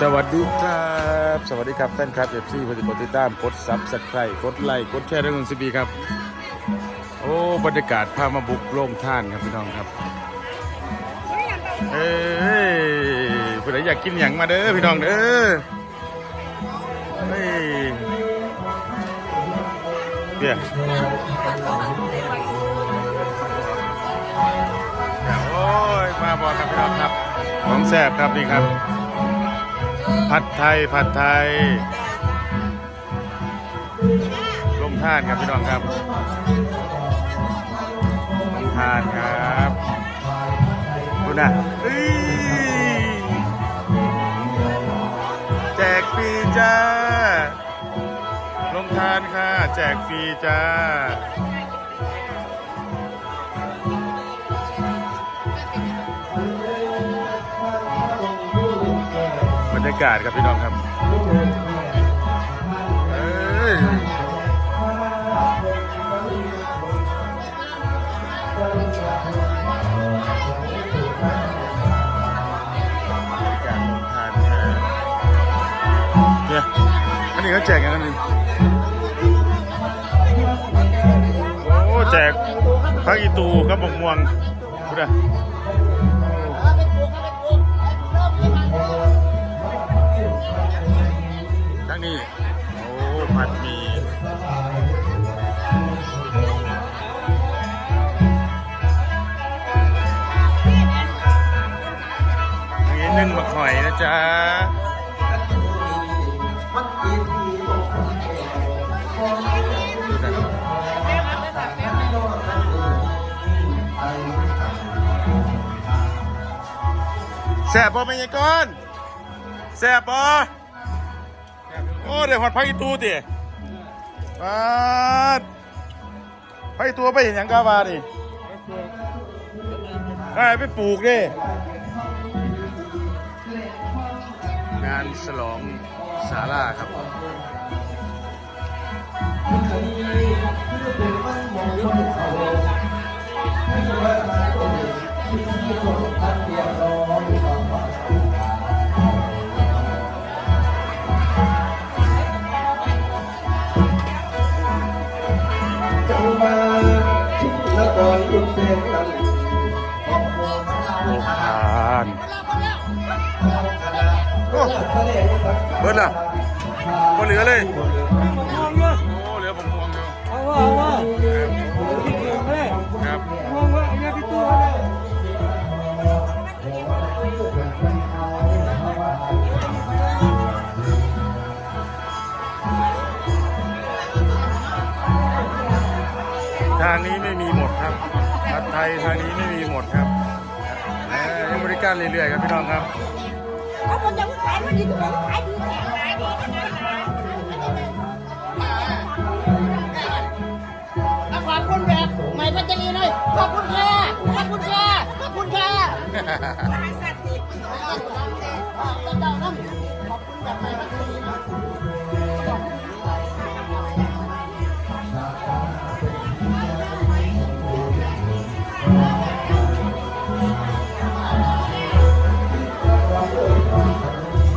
สวัสดีครับ สวัสดีครับแฟนคลับเอฟซีผู้ติดติดตามกดซับสไครต์กดไลค์กดแชร์เรื่องซีบีครับ โอ้บรรยากาศพามาบุกโล่งท่านครับพี่น้องครับเอ้ยผู้ใดอยากกินหยังมาเด้อพี่น้องเด้อเฮ้ยเดี๋ยโอ้ยมาบอกครับพี่น้องครับ ของแซ่บครับนี่ครับ ผัดไทยผัดไทยลงทานครับพี่น้องครับลงทานครับคุณน่ะแจกฟรีจ้าลงทานค่ะ แจกฟรีจ้า รรยากาศครับพี่น้องครับเอ้ยบรรยากาศทานเนี่ยอันนี้เขาแจกกันนี่โอ้แจกพักอีตูครับบกม่วงพูดอะ ทั้งนี้ โอ้ผัดหมีมีนึ่งมะข่อยนะจ๊ะแสบปอเป็นยังก้อนแสบปอ โอ้เดี๋ยวหอดไผ่ตูติปาดไผ่ตัวไปเห็นหยังกาวาดิได้ไปปลูกดิงานฉลองสาราครับจ ชิดละก่อนลุกเสียงกันขอบคุณโอ้ทานโอ้ทะเลสักเบิดล่ะบ่เหลือเลยมองเยอะโอ้เหลือผมม่วงอยู่เอาว่าเอาว่าพี่เก่งเลยครับมองว่าอย่าไปตัวเลย ทยทางนี้ไม่มีหมดครับเอ่อยังบริการเรื่อยๆครับพี่น้องครับ เขาบอกจะขายมันดีกว่าขายดีแข็งขายดีนะขอบคุณแบบใหม่พัชรีเลยขอบคุณค่ะขอบคุณค่ะขอบคุณค่ะสัตว์ติดเจ้าน้ำขอบคุณแบบใหม่พัชรี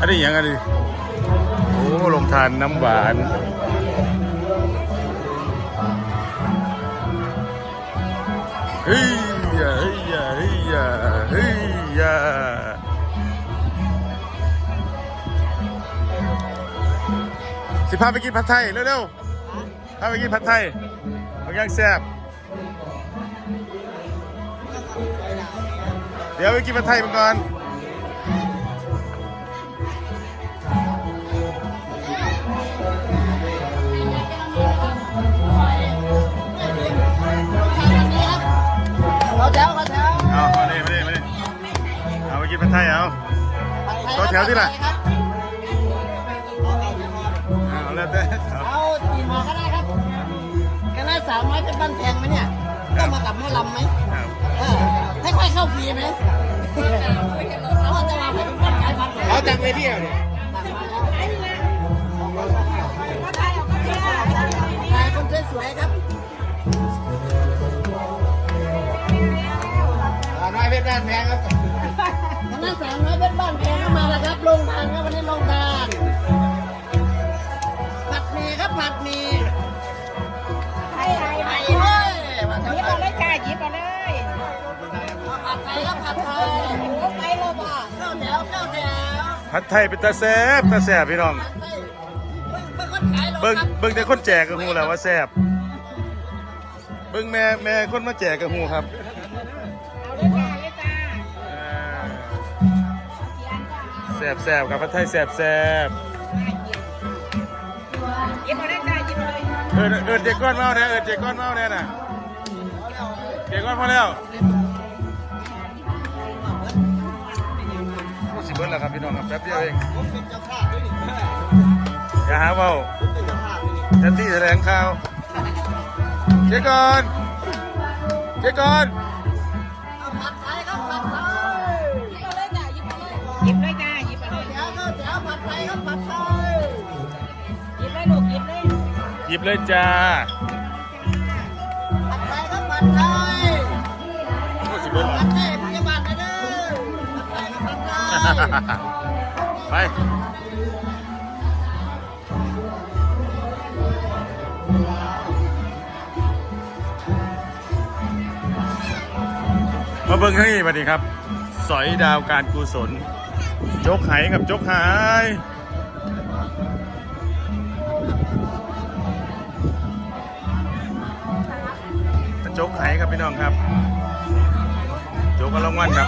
นี่ยังไงดิโอ้ลงทานน้ำหวานเฮ้ยยาเฮ้ยยาเฮ้ยยาเฮ้ยยาสิพาไปกินผัดไทยเร็วๆพาไปกินผัดไทยมันยังแซ่บเดี๋ยวไปกินผัดไทยมันก่อน วที่ไหนเอาแล้วแต่เอาเอากี่หมอก็ได้ครับคณะสาวน้อยเป็นบ้านแพงไหมเนี่ยก็มากับหมอลำไหมครับเออให้ค่อยเข้าฟรีไหมเอาจะมาเป็นคนขายผัดเขาจังไปเที่ยวเนี่ยต่างมาแล้วถ่ายคนสวยๆครับน้อยเพชรบ้านแพงครับ คณะนะสาวน้อยเป็นบ้านแพงเข้ามาแล้วครับลงทานครับวันนี้ลงทานผัดหมี่ครับผัดหมี่ไทยไทยไปไทยเลยมาหยิบทำเอาเลยจ้าหยิบเอาเลยผัดไทยครับผัดไทยโอ้ไปเลยบ่ข้าวเหนียวข้าวเหนียวผัดไทยเป็นตาแซ่บตาแซ่บพี่น้องผัดไทยเบิ่งเบิ่งคนขายโลเบิ่งครับเบิ่งแต่คนแจกก็ฮู้แล้วว่าแซ่บเบิ่งแม่แม่คนมาแจกก็ฮู้ครับ แซ่บแซ่บครับผัดไทยแซ่บแซ่บหยิบเอาเลยจ้าหยิบเอาเลยเอินเอินเจก้อนเมาเนี่ยเอินเจก้อนเมาเนี่ยน่ะเจก้อนพอแล้วโอ้สิเบิ้ลแล้วครับพี่น้องครับแป๊บเดียวเองอย่าหาเว่าเจ้าภาพด้วยนี่จะตีแถลงข่าวเจก้อนเจก้อน หยิบเลยจ้าผัดไทยครับผัดไทยโอ้สิเบิ้ลผัแล้วดไทยพยาบาลไปเด้อผัดไทยครับผัดไทยไปมาเบิ่งข้างนี้บัดนี้ครับ สอยดาวการกุศลจกไหกับจกหาย จ๊กไข่ครับพี่น้องครับโจ๊กกำลังวันครับ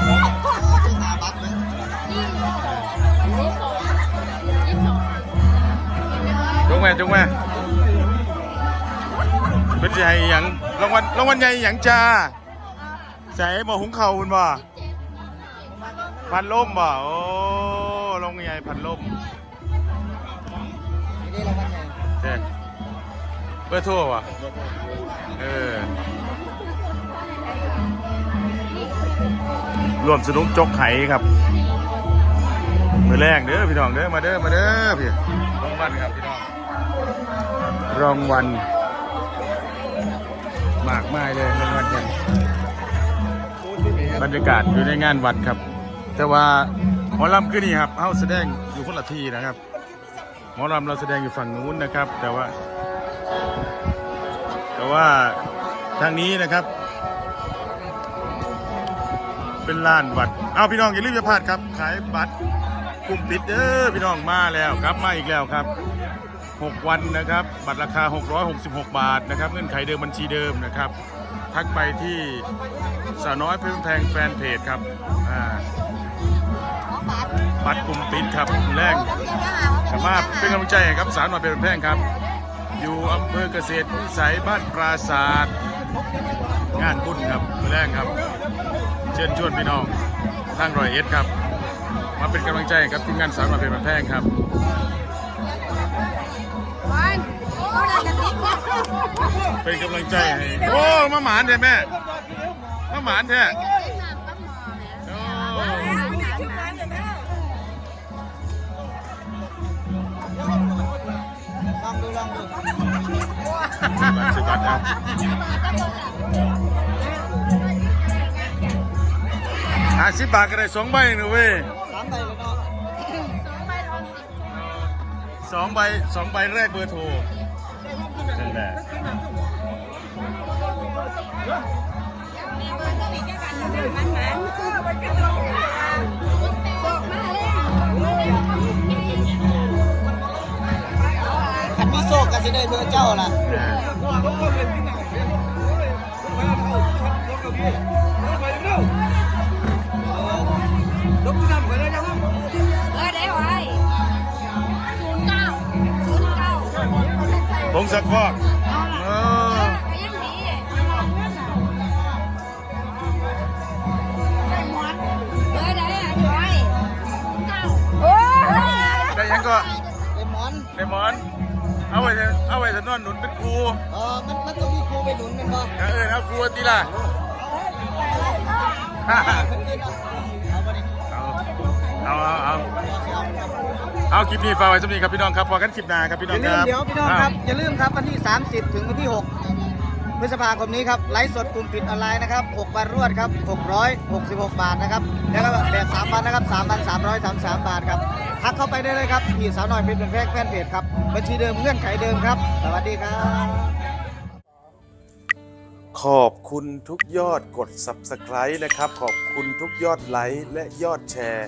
โจ๊กแม่โจ๊กแม่เป็นใหญ่หยังรางวัลรางวัลใหญ่หยังจ้าใส่บ่หุงเข่าวคุณบ่พันล่มบ่โอ้รางวัลใหญ่พันล่มนี่เราวันไงเด้เบอร์โทรว่ะเออ รวมสนุกจกไห้ครับ มือแรกเด้อพี่น้องเด้อมาเด้อมาเด้อพี่รางวัลครับพี่น้องรางวัลมากมายเลยรางวัลกันบรรยากาศอยู่ในงานวัดครับ แต่ว่าหมอลำคือนี่ครับเฮาแสดงอยู่คนละที่นะครับ หมอลำเราแสดงอยู่ฝั่งนู้นนะครับ แต่ว่า แต่ว่าทางนี้นะครับ เป็นลานวัด เอาพี่น้องอย่าลืมอย่าพลาดครับ ขายบัตรกลุ่มปิดเด้อพี่น้องมาแล้วครับ มาอีกแล้วครับ 6 วันนะครับ บัตรราคา 666 บาทนะครับ เงื่อนไขเดิมบัญชีเดิมนะครับ ทักไปที่สาวน้อยเพิ่มแพงแฟนเพจครับ อ่า บัตรกลุ่มปิดครับแรกสามารถเป็นกำลังใจให้ครับสาวน้อยเป็นแพงครับ อยู่อำเภอเกษตรวิสัยบ้านปราศาสตร์งานบุญครับมือแรกครับ ชิญชวนพี่น้องทางรอยเอ็ดครับ มาเป็นกำลังใจให้ครับทีมงานสาวน้อยเป็นแพงครับวันโอ้ได้กันติ๊กเป็นกำลังใจให้โอ้มาหมานแท้แม่มาหมานแท้โอ้ลองดูลองดูบัตรสิบัตรเอา ห้าสิบบาทก็ได้สองใบหนูเว้ยสามใบเลยเนาะสองใบสองใบแรกเบอร์โทรนั่นแหละขันมีโซกกันสิได้เบอร์เจ้าล่ะ ลบน้ำไปเลยนะครับเออได้ไว้ศูนย์เก้าศูนย์เก้าผงซักฟอกเออก็ยังดีเออได้อันไว้เก้าโอ้ยได้ยังก็เลมอน เลมอน เอาไว้เถอะเอาไว้ถนอนหนุนเป็นครูเออมันมันต้องมีครูไปหนุนมันบ่เออเอาครูตีละเพิ่นกินเอา เอาเอาเอาเอาคลิปนี้ฝากไว้สำหรับนี้ครับพี่น้องครับพอกันคลิปหน้าครับพี่อน้องย่าคลืมรับเดี๋ยวพี่น้องครับอย่าลืมครับวันที่ 30 ถึงวันที่ 6 พฤษภาคมนี้ครับไลฟ์สดกลุ่มปิดออนไลน์นะครับ6วันรวดครับ 666 บาทนะครับแล้วก็แบบ3วันนะครับ3,333 บาทครับทักเข้าไปได้เลยครับที่สาวหน่อยเป็นแพงแฟนเพจครับบัญชีเดิมเงื่อนไขเดิมครับ สวัสดีครับ ขอบคุณทุกยอดกด Subscribe นะครับ ขอบคุณทุกยอดไลค์และยอดแชร์